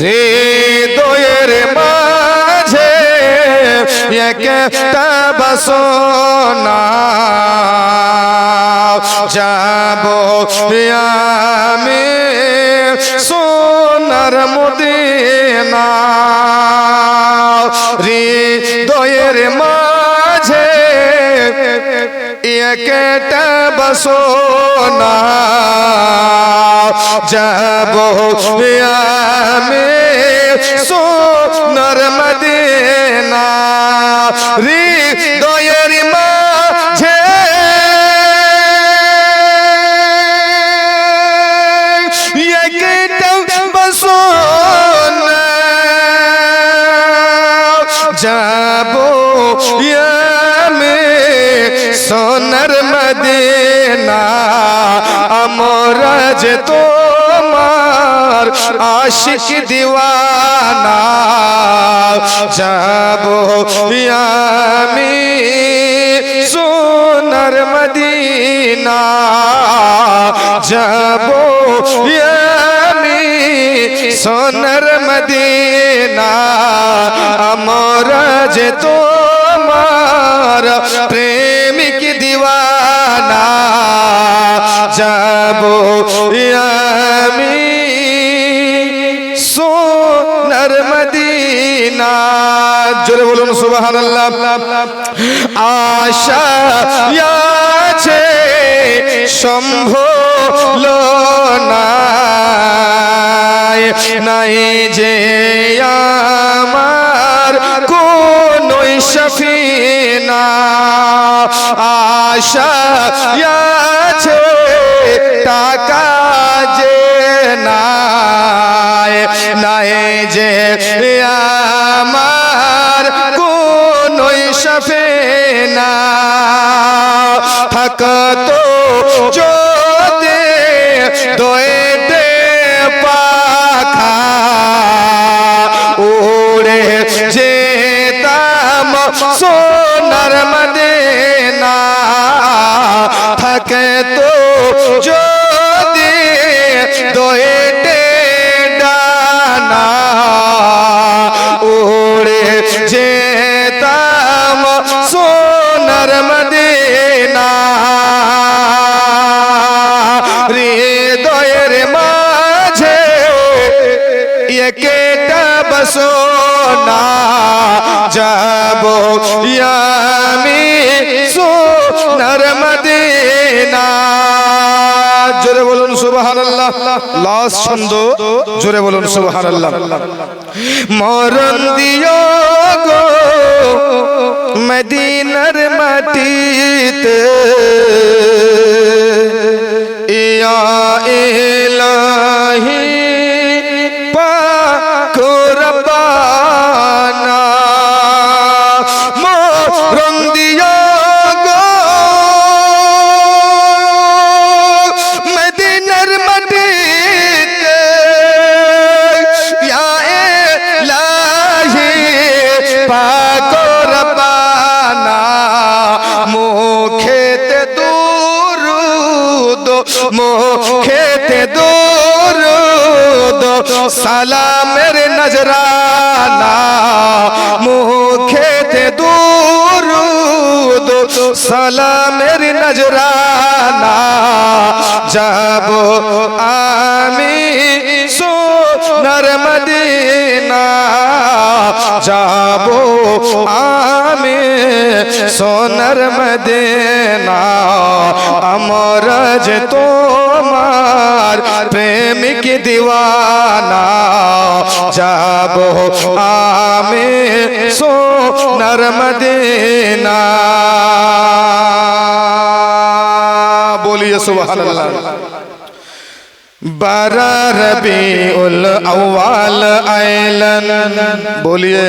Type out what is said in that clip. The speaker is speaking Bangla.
রে দোয়ের মাঝে একটা বাসনা যাব আমি সোনার মদিনা। রে দোয়ের মাঝে একটা বসোনা যাব আমি সোনার মদিনা রে দয়ের মাঝে যাব আমি সোনার মদিনা আমরা যে তোমার আশিক দিওয়ানা যাব আমি সোনার মদিনা যাব আমি সোনার মদিনা আমরা যে তোমার প্রেমিক দিওয়ানা যাব জোরে বলুন সুবহানাল্লাহ। আশা আছে সম্ভল নাই নাই যে আমার কোন সফিনা। আশা সোনার মদিনা থাকে তো যদি দোয়েতে ডানা উড়ে যেতাম সোনার মদিনা। হৃদয়ের মাঝে একটা বসোনা যাব। আমি সোনার মদিনা। জোরে বলুন সুবহানাল্লাহ। লাস্ট ছন্দ, জোরে বলুন সুবহানাল্লাহ। মরণ দিও গো, মদিনার মাটিতে। মুখেতে দুরুদ সালামের নজরানা। মুখেতে দুরুদ সালামের নজরানা। যাব আমি সোনার মদিনা। যাব আমি সোনার মদিনা আমর যে তোমার প্রেমিক দিওয়ানা যাব আমি সোনার মদিনা बोलिए सुबह बारह रबी उल अव्वाल आयलन बोलिए